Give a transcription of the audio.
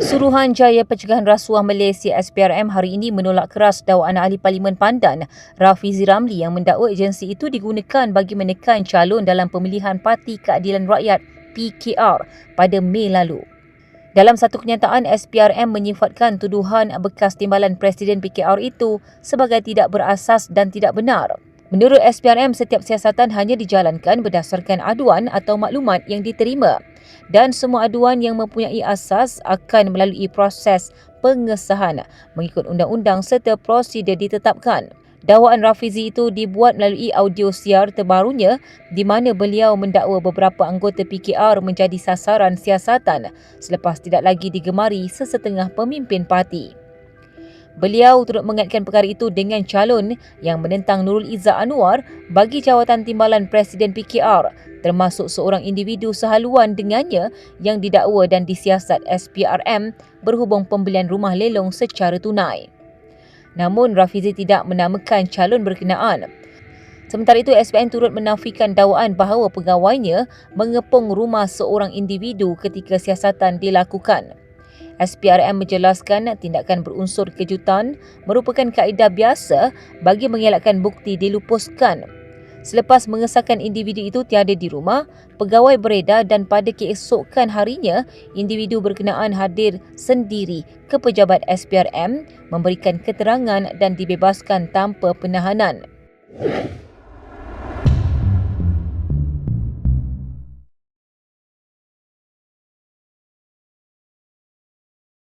Suruhan Jaya Pencegahan Rasuah Malaysia SPRM hari ini menolak keras dakwaan ahli Parlimen Pandan Rafizi Ramli yang mendakwa agensi itu digunakan bagi menekan calon dalam pemilihan Parti Keadilan Rakyat PKR pada Mei lalu. Dalam satu kenyataan, SPRM menyifatkan tuduhan bekas timbalan Presiden PKR itu sebagai tidak berasas dan tidak benar. Menurut SPRM, setiap siasatan hanya dijalankan berdasarkan aduan atau maklumat yang diterima dan semua aduan yang mempunyai asas akan melalui proses pengesahan mengikut undang-undang serta prosedur ditetapkan. Dakwaan Rafizi itu dibuat melalui audio siar terbarunya di mana beliau mendakwa beberapa anggota PKR menjadi sasaran siasatan selepas tidak lagi digemari sesetengah pemimpin parti. Beliau turut mengaitkan perkara itu dengan calon yang menentang Nurul Izzah Anwar bagi jawatan timbalan Presiden PKR termasuk seorang individu sehaluan dengannya yang didakwa dan disiasat SPRM berhubung pembelian rumah lelong secara tunai. Namun Rafizi tidak menamakan calon berkenaan. Sementara itu, SPN turut menafikan dakwaan bahawa pegawainya mengepung rumah seorang individu ketika siasatan dilakukan. SPRM menjelaskan tindakan berunsur kejutan merupakan kaedah biasa bagi mengelakkan bukti dilupuskan. Selepas mengesahkan individu itu tiada di rumah, pegawai beredar dan pada keesokan harinya, individu berkenaan hadir sendiri ke pejabat SPRM memberikan keterangan dan dibebaskan tanpa penahanan.